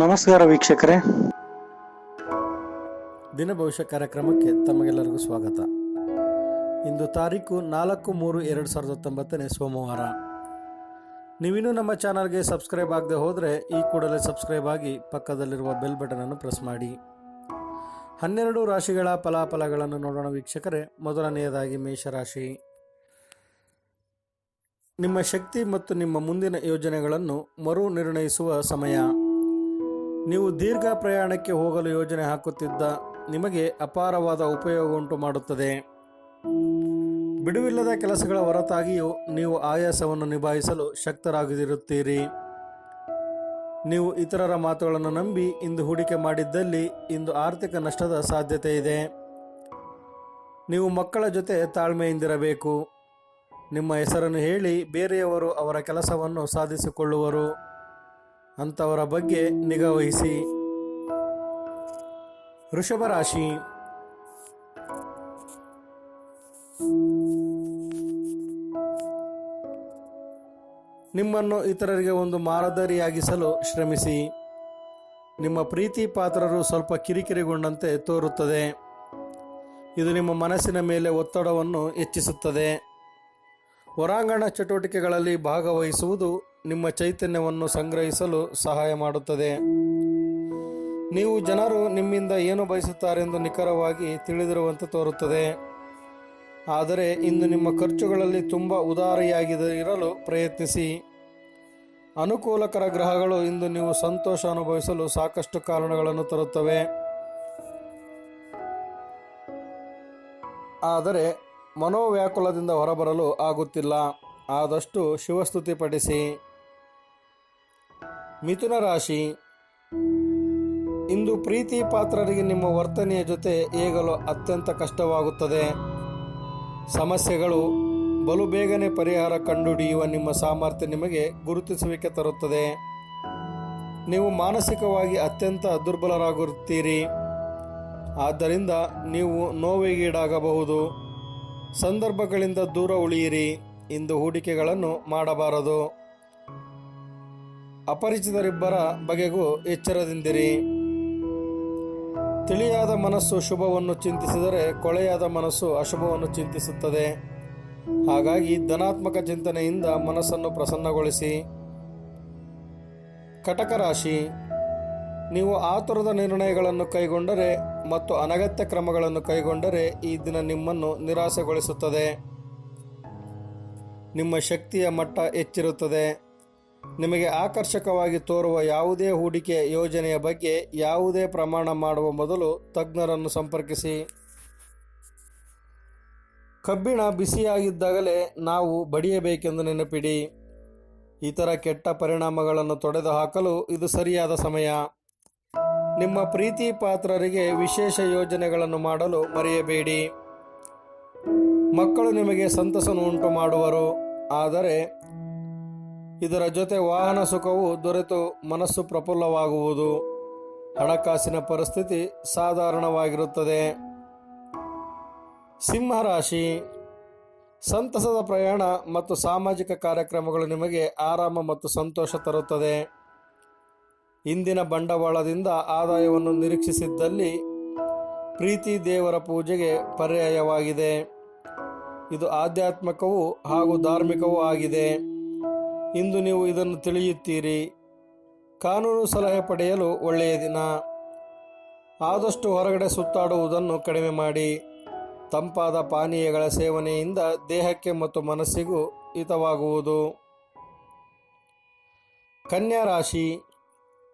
ನಮಸ್ಕಾರ ವೀಕ್ಷಕರೇ. ದಿನ ಭವಿಷ್ಯ ಕಾರ್ಯಕ್ರಮಕ್ಕೆ ತಮಗೆಲ್ಲರಿಗೂ ಸ್ವಾಗತ. ಇಂದು ತಾರೀಕು ನಾಲ್ಕು ಮೂರು ಎರಡು ಸಾವಿರದ ಹತ್ತೊಂಬತ್ತನೇ ಸೋಮವಾರ. ನೀವಿನ್ನೂ ನಮ್ಮ ಚಾನಲ್ಗೆ ಸಬ್ಸ್ಕ್ರೈಬ್ ಆಗದೆ ಹೋದರೆ ಈ ಕೂಡಲೇ ಸಬ್ಸ್ಕ್ರೈಬ್ ಆಗಿ ಪಕ್ಕದಲ್ಲಿರುವ ಬೆಲ್ ಬಟನನ್ನು ಪ್ರೆಸ್ ಮಾಡಿ. ಹನ್ನೆರಡು ರಾಶಿಗಳ ಫಲಾಫಲಗಳನ್ನು ನೋಡೋಣ ವೀಕ್ಷಕರೇ. ಮೊದಲನೆಯದಾಗಿ ಮೇಷರಾಶಿ. ನಿಮ್ಮ ಶಕ್ತಿ ಮತ್ತು ನಿಮ್ಮ ಮುಂದಿನ ಯೋಜನೆಗಳನ್ನು ಮರು ನಿರ್ಣಯಿಸುವ ಸಮಯ. ನೀವು ದೀರ್ಘ ಪ್ರಯಾಣಕ್ಕೆ ಹೋಗಲು ಯೋಜನೆ ಹಾಕುತ್ತಿದ್ದ ನಿಮಗೆ ಅಪಾರವಾದ ಉಪಯೋಗ ಉಂಟು ಮಾಡುತ್ತದೆ. ಬಿಡುವಿಲ್ಲದ ಕೆಲಸಗಳ ಹೊರತಾಗಿಯೂ ನೀವು ಆಯಾಸವನ್ನು ನಿಭಾಯಿಸಲು ಶಕ್ತರಾಗದಿರುತ್ತೀರಿ ನೀವು ಇತರರ ಮಾತುಗಳನ್ನು ನಂಬಿ ಇಂದು ಹೂಡಿಕೆ ಮಾಡಿದ್ದಲ್ಲಿ ಇಂದು ಆರ್ಥಿಕ ನಷ್ಟದ ಸಾಧ್ಯತೆ ಇದೆ. ನೀವು ಮಕ್ಕಳ ಜೊತೆ ತಾಳ್ಮೆಯಿಂದಿರಬೇಕು. ನಿಮ್ಮ ಹೆಸರನ್ನು ಹೇಳಿ ಬೇರೆಯವರು ಅವರ ಕೆಲಸವನ್ನು ಸಾಧಿಸಿಕೊಳ್ಳುವರು. ಅಂಥವರ ಬಗ್ಗೆ ನಿಗಾವಹಿಸಿ ವೃಷಭ ರಾಶಿ. ನಿಮ್ಮನ್ನು ಇತರರಿಗೆ ಒಂದು ಮಾರದರಿಯಾಗಿಸಲು ಶ್ರಮಿಸಿ. ನಿಮ್ಮ ಪ್ರೀತಿ ಪಾತ್ರರು ಸ್ವಲ್ಪ ಕಿರಿಕಿರಿಗೊಂಡಂತೆ ತೋರುತ್ತದೆ. ಇದು ನಿಮ್ಮ ಮನಸ್ಸಿನ ಮೇಲೆ ಒತ್ತಡವನ್ನು ಹೆಚ್ಚಿಸುತ್ತದೆ. ಹೊರಾಂಗಣ ಚಟುವಟಿಕೆಗಳಲ್ಲಿ ಭಾಗವಹಿಸುವುದು ನಿಮ್ಮ ಚೈತನ್ಯವನ್ನು ಸಂಗ್ರಹಿಸಲು ಸಹಾಯ ಮಾಡುತ್ತದೆ. ನೀವು ಜನರು ನಿಮ್ಮಿಂದ ಏನು ಬಯಸುತ್ತಾರೆಂದು ನಿಖರವಾಗಿ ತಿಳಿದಿರುವಂತೆ ತೋರುತ್ತದೆ. ಆದರೆ ಇಂದು ನಿಮ್ಮ ಖರ್ಚುಗಳಲ್ಲಿ ತುಂಬ ಉದಾರಿಯಾಗಿದೆ ಇರಲು ಪ್ರಯತ್ನಿಸಿ. ಅನುಕೂಲಕರ ಗ್ರಹಗಳು ಇಂದು ನೀವು ಸಂತೋಷ ಅನುಭವಿಸಲು ಸಾಕಷ್ಟು ಕಾರಣಗಳನ್ನು ತರುತ್ತವೆ. ಆದರೆ ಮನೋವ್ಯಾಕುಲದಿಂದ ಹೊರಬರಲು ಆಗುತ್ತಿಲ್ಲ. ಆದಷ್ಟು ಶಿವಸ್ತುತಿ ಪಡಿಸಿ. ಮಿಥುನ ರಾಶಿ. ಇಂದು ಪ್ರೀತಿ ಪಾತ್ರರಿಗೆ ನಿಮ್ಮ ವರ್ತನೆಯ ಜೊತೆ ಏಗಲು ಅತ್ಯಂತ ಕಷ್ಟವಾಗುತ್ತದೆ. ಸಮಸ್ಯೆಗಳು ಬಲು ಬೇಗನೆ ಪರಿಹಾರ ಕಂಡುಹಿಡಿಯುವ ನಿಮ್ಮ ಸಾಮರ್ಥ್ಯ ನಿಮಗೆ ಗುರುತಿಸುವಿಕೆ ತರುತ್ತದೆ. ನೀವು ಮಾನಸಿಕವಾಗಿ ಅತ್ಯಂತ ದುರ್ಬಲರಾಗಿರುತ್ತೀರಿ ಆದ್ದರಿಂದ ನೀವು ನೋವಿಗೀಡಾಗಬಹುದು. ಸಂದರ್ಭಗಳಿಂದ ದೂರ ಉಳಿಯಿರಿ. ಇಂದು ಹೂಡಿಕೆಗಳನ್ನು ಮಾಡಬಾರದು. ಅಪರಿಚಿತರಿಬ್ಬರ ಬಗೆಗೂ ಎಚ್ಚರದಿಂದಿರಿ. ತಿಳಿಯಾದ ಮನಸ್ಸು ಶುಭವನ್ನು ಚಿಂತಿಸಿದರೆ ಕೊಳೆಯಾದ ಮನಸ್ಸು ಅಶುಭವನ್ನು ಚಿಂತಿಸುತ್ತದೆ. ಹಾಗಾಗಿ ಧನಾತ್ಮಕ ಚಿಂತನೆಯಿಂದ ಮನಸ್ಸನ್ನು ಪ್ರಸನ್ನಗೊಳಿಸಿ. ಕಟಕ ರಾಶಿ ನೀವು ಆತುರದ ನಿರ್ಣಯಗಳನ್ನು ಕೈಗೊಂಡರೆ ಮತ್ತು ಅನಗತ್ಯ ಕ್ರಮಗಳನ್ನು ಕೈಗೊಂಡರೆ ಈ ದಿನ ನಿಮ್ಮನ್ನು ನಿರಾಸೆಗೊಳಿಸುತ್ತದೆ. ನಿಮ್ಮ ಶಕ್ತಿಯ ಮಟ್ಟ ಹೆಚ್ಚಿರುತ್ತದೆ. ನಿಮಗೆ ಆಕರ್ಷಕವಾಗಿ ತೋರುವ ಯಾವುದೇ ಹೂಡಿಕೆ ಯೋಜನೆಯ ಬಗ್ಗೆ ಯಾವುದೇ ಪ್ರಮಾಣ ಮಾಡುವ ಮೊದಲು ತಜ್ಞರನ್ನು ಸಂಪರ್ಕಿಸಿ. ಕಬ್ಬಿಣ ಬಿಸಿಯಾಗಿದ್ದಾಗಲೇ ನಾವು ಬಡಿಯಬೇಕೆಂದು ನೆನಪಿಡಿ. ಇತರ ಕೆಟ್ಟ ಪರಿಣಾಮಗಳನ್ನು ತೊಡೆದು ಹಾಕಲು ಇದು ಸರಿಯಾದ ಸಮಯ. ನಿಮ್ಮ ಪ್ರೀತಿ ಪಾತ್ರರಿಗೆ ವಿಶೇಷ ಯೋಜನೆಗಳನ್ನು ಮಾಡಲು ಮರೆಯಬೇಡಿ. ಮಕ್ಕಳು ನಿಮಗೆ ಸಂತಸವನ್ನು ಉಂಟು ಮಾಡುವರು ಆದರೆ ಇದರ ಜೊತೆ ವಾಹನ ಸುಖವು ದೊರೆತು ಮನಸ್ಸು ಪ್ರಫುಲ್ಲವಾಗುವುದು. ಹಣಕಾಸಿನ ಪರಿಸ್ಥಿತಿ ಸಾಧಾರಣವಾಗಿರುತ್ತದೆ. ಸಿಂಹರಾಶಿ. ಸಂತಸದ ಪ್ರಯಾಣ ಮತ್ತು ಸಾಮಾಜಿಕ ಕಾರ್ಯಕ್ರಮಗಳು ನಿಮಗೆ ಆರಾಮ ಮತ್ತು ಸಂತೋಷ ತರುತ್ತದೆ. ಇಂದಿನ ಬಂಡವಾಳದಿಂದ ಆದಾಯವನ್ನು ನಿರೀಕ್ಷಿಸಿದ್ದಲ್ಲಿ ಪ್ರೀತಿ ದೇವರ ಪೂಜೆಗೆ ಪರ್ಯಾಯವಾಗಿದೆ. ಇದು ಆಧ್ಯಾತ್ಮಿಕವೂ ಹಾಗೂ ಧಾರ್ಮಿಕವೂ ಆಗಿದೆ. ಇಂದು ನೀವು ಇದನ್ನು ತಿಳಿಯುತ್ತೀರಿ. ಕಾನೂನು ಸಲಹೆ ಪಡೆಯಲು ಒಳ್ಳೆಯ ದಿನ. ಆದಷ್ಟು ಹೊರಗಡೆ ಸುತ್ತಾಡುವುದನ್ನು ಕಡಿಮೆ ಮಾಡಿ. ತಂಪಾದ ಪಾನೀಯಗಳ ಸೇವನೆಯಿಂದ ದೇಹಕ್ಕೆ ಮತ್ತು ಮನಸ್ಸಿಗೂ ಹಿತವಾಗುವುದು. ಕನ್ಯಾ ರಾಶಿ,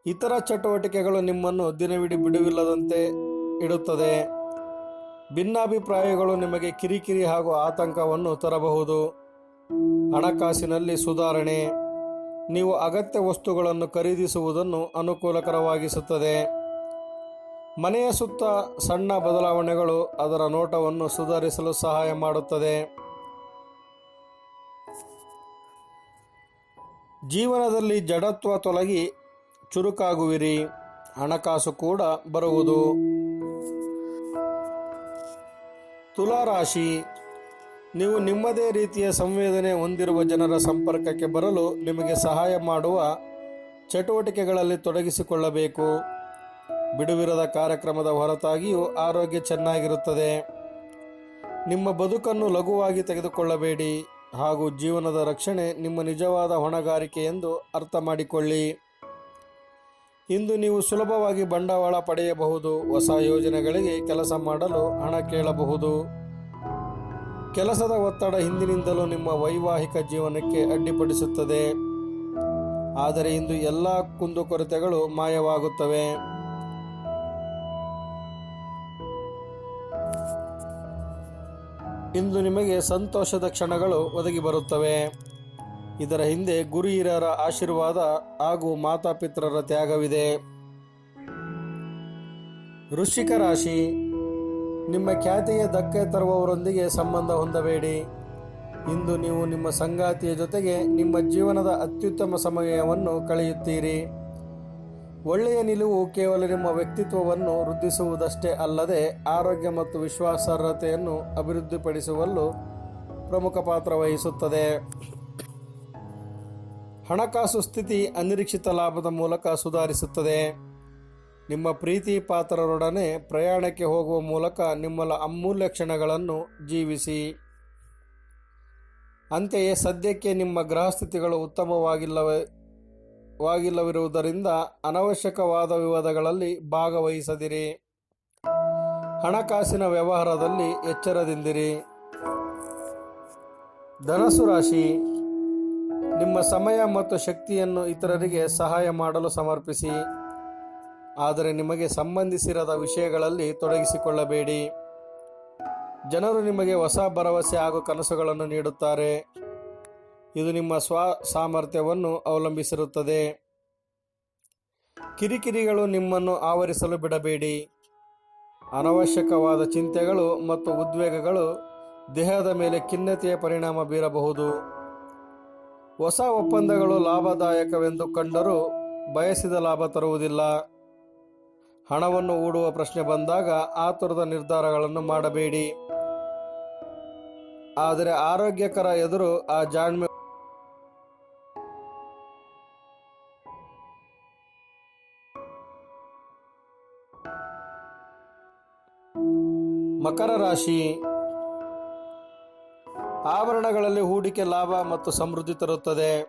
ಇತರ ಚಟುವಟಿಕೆಗಳು ನಿಮ್ಮನ್ನು ದಿನವಿಡೀ ಬಿಡುವಿಲ್ಲದಂತೆ ಇಡುತ್ತದೆ. ಭಿನ್ನಾಭಿಪ್ರಾಯಗಳು ನಿಮಗೆ ಕಿರಿಕಿರಿ ಹಾಗೂ ಆತಂಕವನ್ನು ತರಬಹುದು. ಹಣಕಾಸಿನಲ್ಲಿ ಸುಧಾರಣೆ. ನೀವು ಅಗತ್ಯ ವಸ್ತುಗಳನ್ನು ಖರೀದಿಸುವುದನ್ನು ಅನುಕೂಲಕರವಾಗಿಸುತ್ತದೆ. ಮನೆಯ ಸುತ್ತ ಸಣ್ಣ ಬದಲಾವಣೆಗಳು ಅದರ ನೋಟವನ್ನು ಸುಧಾರಿಸಲು ಸಹಾಯ ಮಾಡುತ್ತದೆ. ಜೀವನದಲ್ಲಿ ಜಡತ್ವ ತೊಲಗಿ ಚುರುಕಾಗುವಿರಿ. ಹಣಕಾಸು ಕೂಡ ಬರುವುದು. ತುಲಾರಾಶಿ. ನೀವು ನಿಮ್ಮದೇ ರೀತಿಯ ಸಂವೇದನೆ ಹೊಂದಿರುವ ಜನರ ಸಂಪರ್ಕಕ್ಕೆ ಬರಲು ನಿಮಗೆ ಸಹಾಯ ಮಾಡುವ ಚಟುವಟಿಕೆಗಳಲ್ಲಿ ತೊಡಗಿಸಿಕೊಳ್ಳಬೇಕು. ಬಿಡುವಿರದ ಕಾರ್ಯಕ್ರಮದ ಹೊರತಾಗಿಯೂ ಆರೋಗ್ಯ ಚೆನ್ನಾಗಿರುತ್ತದೆ. ನಿಮ್ಮ ಬದುಕನ್ನು ಲಘುವಾಗಿ ತೆಗೆದುಕೊಳ್ಳಬೇಡಿ ಹಾಗೂ ಜೀವನದ ರಕ್ಷಣೆ ನಿಮ್ಮ ನಿಜವಾದ ಹೊಣೆಗಾರಿಕೆ ಎಂದು ಅರ್ಥ ಮಾಡಿಕೊಳ್ಳಿ. ಇಂದು ನೀವು ಸುಲಭವಾಗಿ ಬಂಡವಾಳ ಪಡೆಯಬಹುದು, ಹೊಸ ಯೋಜನೆಗಳಿಗೆ ಕೆಲಸ ಮಾಡಲು ಹಣ ಕೇಳಬಹುದು. ಕೆಲಸದ ಒತ್ತಡ ಹಿಂದಿನಿಂದಲೂ ನಿಮ್ಮ ವೈವಾಹಿಕ ಜೀವನಕ್ಕೆ ಅಡ್ಡಿಪಡಿಸುತ್ತದೆ. ಆದರೆ ಇಂದು ಎಲ್ಲ ಕುಂದುಕೊರತೆಗಳು ಮಾಯವಾಗುತ್ತವೆ. ಇಂದು ನಿಮಗೆ ಸಂತೋಷದ ಕ್ಷಣಗಳು ಒದಗಿ ಬರುತ್ತವೆ. ಇದರ ಹಿಂದೆ ಗುರು ಹಿರಿಯರ ಆಶೀರ್ವಾದ ಹಾಗೂ ಮಾತಾಪಿತ್ರರ ತ್ಯಾಗವಿದೆ. ವೃಶ್ಚಿಕ ರಾಶಿ ನಿಮ್ಮ ಖ್ಯಾತಿಗೆ ಧಕ್ಕೆ ತರುವವರೊಂದಿಗೆ ಸಂಬಂಧ ಹೊಂದಬೇಡಿ. ಇಂದು ನೀವು ನಿಮ್ಮ ಸಂಗಾತಿಯ ಜೊತೆಗೆ ನಿಮ್ಮ ಜೀವನದ ಅತ್ಯುತ್ತಮ ಸಮಯವನ್ನು ಕಳೆಯುತ್ತೀರಿ. ಒಳ್ಳೆಯ ನಿಲುವು ಕೇವಲ ನಿಮ್ಮ ವ್ಯಕ್ತಿತ್ವವನ್ನು ವೃದ್ಧಿಸುವುದಷ್ಟೇ ಅಲ್ಲದೆ ಆರೋಗ್ಯ ಮತ್ತು ವಿಶ್ವಾಸಾರ್ಹತೆಯನ್ನು ಅಭಿವೃದ್ಧಿಪಡಿಸುವಲ್ಲೂ ಪ್ರಮುಖ ಪಾತ್ರ ವಹಿಸುತ್ತದೆ. ಹಣಕಾಸು ಸ್ಥಿತಿ ಅನಿರೀಕ್ಷಿತ ಲಾಭದ ಮೂಲಕ ಸುಧಾರಿಸುತ್ತದೆ. ನಿಮ್ಮ ಪ್ರೀತಿ ಪಾತ್ರರೊಡನೆ ಪ್ರಯಾಣಕ್ಕೆ ಹೋಗುವ ಮೂಲಕ ನಿಮ್ಮ ಅಮೂಲ್ಯ ಕ್ಷಣಗಳನ್ನು ಜೀವಿಸಿ. ಅಂತೆಯೇ ಸದ್ಯಕ್ಕೆ ನಿಮ್ಮ ಗ್ರಹಸ್ಥಿತಿಗಳು ಉತ್ತಮವಾಗಿಲ್ಲವೇ, ವಾಗಿಲ್ಲವಿರುವುದರಿಂದ ಅನವಶ್ಯಕವಾದ ವಿವಾದಗಳಲ್ಲಿ ಭಾಗವಹಿಸದಿರಿ. ಹಣಕಾಸಿನ ವ್ಯವಹಾರದಲ್ಲಿ ಎಚ್ಚರದಿಂದಿರಿ. ಧನಸು ರಾಶಿ, ನಿಮ್ಮ ಸಮಯ ಮತ್ತು ಶಕ್ತಿಯನ್ನು ಇತರರಿಗೆ ಸಹಾಯ ಮಾಡಲು ಸಮರ್ಪಿಸಿ. ಆದರೆ ನಿಮಗೆ ಸಂಬಂಧಿಸಿರದ ವಿಷಯಗಳಲ್ಲಿ ತೊಡಗಿಸಿಕೊಳ್ಳಬೇಡಿ. ಜನರು ನಿಮಗೆ ಹೊಸ ಭರವಸೆ ಹಾಗೂ ಕನಸುಗಳನ್ನು ನೀಡುತ್ತಾರೆ. ಇದು ನಿಮ್ಮ ಸ್ವ ಸಾಮರ್ಥ್ಯವನ್ನು ಅವಲಂಬಿಸಿರುತ್ತದೆ. ಕಿರಿಕಿರಿಗಳು ನಿಮ್ಮನ್ನು ಆವರಿಸಲು ಬಿಡಬೇಡಿ. ಅನವಶ್ಯಕವಾದ ಚಿಂತೆಗಳು ಮತ್ತು ಉದ್ವೇಗಗಳು ದೇಹದ ಮೇಲೆ ಖಿನ್ನತೆಯ ಪರಿಣಾಮ ಬೀರಬಹುದು. ಹೊಸ ಒಪ್ಪಂದಗಳು ಲಾಭದಾಯಕವೆಂದು ಕಂಡರೂ ಬಯಸಿದ ಲಾಭ ತರುವುದಿಲ್ಲ. ಹಣವನ್ನು ಹೂಡುವ ಪ್ರಶ್ನೆ ಬಂದಾಗ ಆತುರದ ನಿರ್ಧಾರಗಳನ್ನು ಮಾಡಬೇಡಿ. ಆದರೆ ಆರೋಗ್ಯಕರ ಎದುರು ಆ ಜಾಣ್ಮೆ ಮಕರ ರಾಶಿ. ಆಭರಣಗಳಲ್ಲಿ ಹೂಡಿಕೆ ಲಾಭ ಮತ್ತು ಸಮೃದ್ಧಿ ತರುತ್ತದೆ.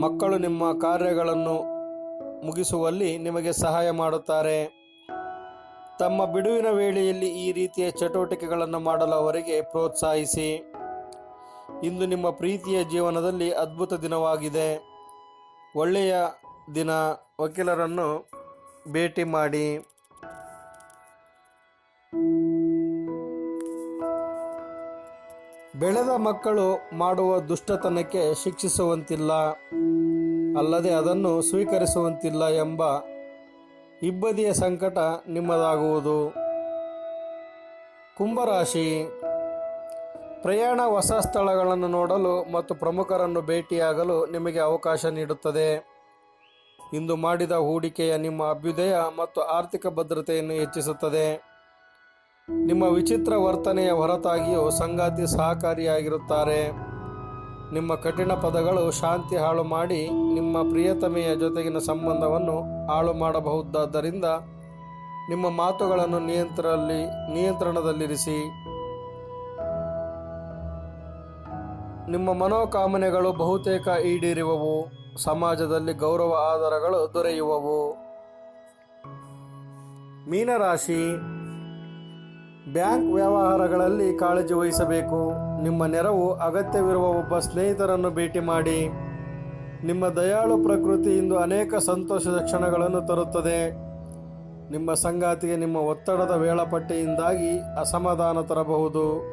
ಮಕ್ಕಳು ನಿಮ್ಮ ಕಾರ್ಯಗಳನ್ನು ಮುಗಿಸುವಲ್ಲಿ ನಿಮಗೆ ಸಹಾಯ ಮಾಡುತ್ತಾರೆ. ತಮ್ಮ ಬಿಡುವಿನ ವೇಳೆಯಲ್ಲಿ ಈ ರೀತಿಯ ಚಟುವಟಿಕೆಗಳನ್ನು ಮಾಡಲು ಅವರಿಗೆ ಪ್ರೋತ್ಸಾಹಿಸಿ. ಇಂದು ನಿಮ್ಮ ಪ್ರೀತಿಯ ಜೀವನದಲ್ಲಿ ಅದ್ಭುತ ದಿನವಾಗಿದೆ. ಒಳ್ಳೆಯ ದಿನ, ವಕೀಲರನ್ನು ಭೇಟಿ ಮಾಡಿ. ಬೆಳೆದ ಮಕ್ಕಳು ಮಾಡುವ ದುಷ್ಟತನಕ್ಕೆ ಶಿಕ್ಷಿಸುವಂತಿಲ್ಲ. ಅಲ್ಲದೆ ಅದನ್ನು ಸ್ವೀಕರಿಸುವಂತಿಲ್ಲ ಎಂಬ ಇಬ್ಬದಿಯ ಸಂಕಟ ನಿಮ್ಮದಾಗುವುದು. ಕುಂಭರಾಶಿ, ಪ್ರಯಾಣ ಹೊಸ ಸ್ಥಳಗಳನ್ನು ನೋಡಲು ಮತ್ತು ಪ್ರಮುಖರನ್ನು ಭೇಟಿಯಾಗಲು ನಿಮಗೆ ಅವಕಾಶ ನೀಡುತ್ತದೆ. ಇಂದು ಮಾಡಿದ ಹೂಡಿಕೆಯ ನಿಮ್ಮ ಅಭ್ಯುದಯ ಮತ್ತು ಆರ್ಥಿಕ ಭದ್ರತೆಯನ್ನು ಹೆಚ್ಚಿಸುತ್ತದೆ. ನಿಮ್ಮ ವಿಚಿತ್ರ ವರ್ತನೆಯ ಹೊರತಾಗಿಯೂ ಸಂಗಾತಿ ಸಹಕಾರಿಯಾಗಿರುತ್ತಾರೆ. ನಿಮ್ಮ ಕಠಿಣ ಪದಗಳು ಶಾಂತಿ ಹಾಳು ಮಾಡಿ ನಿಮ್ಮ ಪ್ರಿಯತಮೆಯ ಜೊತೆಗಿನ ಸಂಬಂಧವನ್ನು ಹಾಳು ಮಾಡಬಹುದಾದ್ದರಿಂದ ನಿಮ್ಮ ಮಾತುಗಳನ್ನು ನಿಯಂತ್ರಲ್ಲಿ ನಿಯಂತ್ರಣದಲ್ಲಿರಿಸಿ. ನಿಮ್ಮ ಮನೋಕಾಮನೆಗಳು ಬಹುತೇಕ ಈಡೇರಿವವು, ಸಮಾಜದಲ್ಲಿ ಗೌರವ ಆಧಾರಗಳು ದೊರೆಯುವವು. ಮೀನರಾಶಿ ಬ್ಯಾಂಕ್ ವ್ಯವಹಾರಗಳಲ್ಲಿ ಕಾಳಜಿ ವಹಿಸಬೇಕು. ನಿಮ್ಮ ನೆರವು ಅಗತ್ಯವಿರುವ ಒಬ್ಬ ಸ್ನೇಹಿತರನ್ನು ಭೇಟಿ ಮಾಡಿ. ನಿಮ್ಮ ದಯಾಳು ಪ್ರಕೃತಿ ಇಂದು ಅನೇಕ ಸಂತೋಷದ ಕ್ಷಣಗಳನ್ನು ತರುತ್ತದೆ. ನಿಮ್ಮ ಸಂಗಾತಿಗೆ ನಿಮ್ಮ ಒತ್ತಡದ ವೇಳಾಪಟ್ಟಿಯಿಂದಾಗಿ ಅಸಮಾಧಾನ ತರಬಹುದು.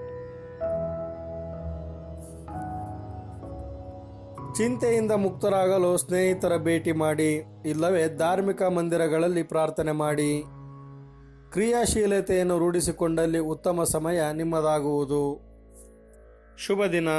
ಚಿಂತೆಯಿಂದ ಮುಕ್ತರಾಗಲು ಸ್ನೇಹಿತರ ಭೇಟಿ ಮಾಡಿ, ಇಲ್ಲವೇ ಧಾರ್ಮಿಕ ಮಂದಿರಗಳಲ್ಲಿ ಪ್ರಾರ್ಥನೆ ಮಾಡಿ. ಕ್ರಿಯಾಶೀಲತೆಯನ್ನು ರೂಢಿಸಿಕೊಂಡಲ್ಲಿ ಉತ್ತಮ ಸಮಯ ನಿಮ್ಮದಾಗುವುದು. ಶುಭ ದಿನ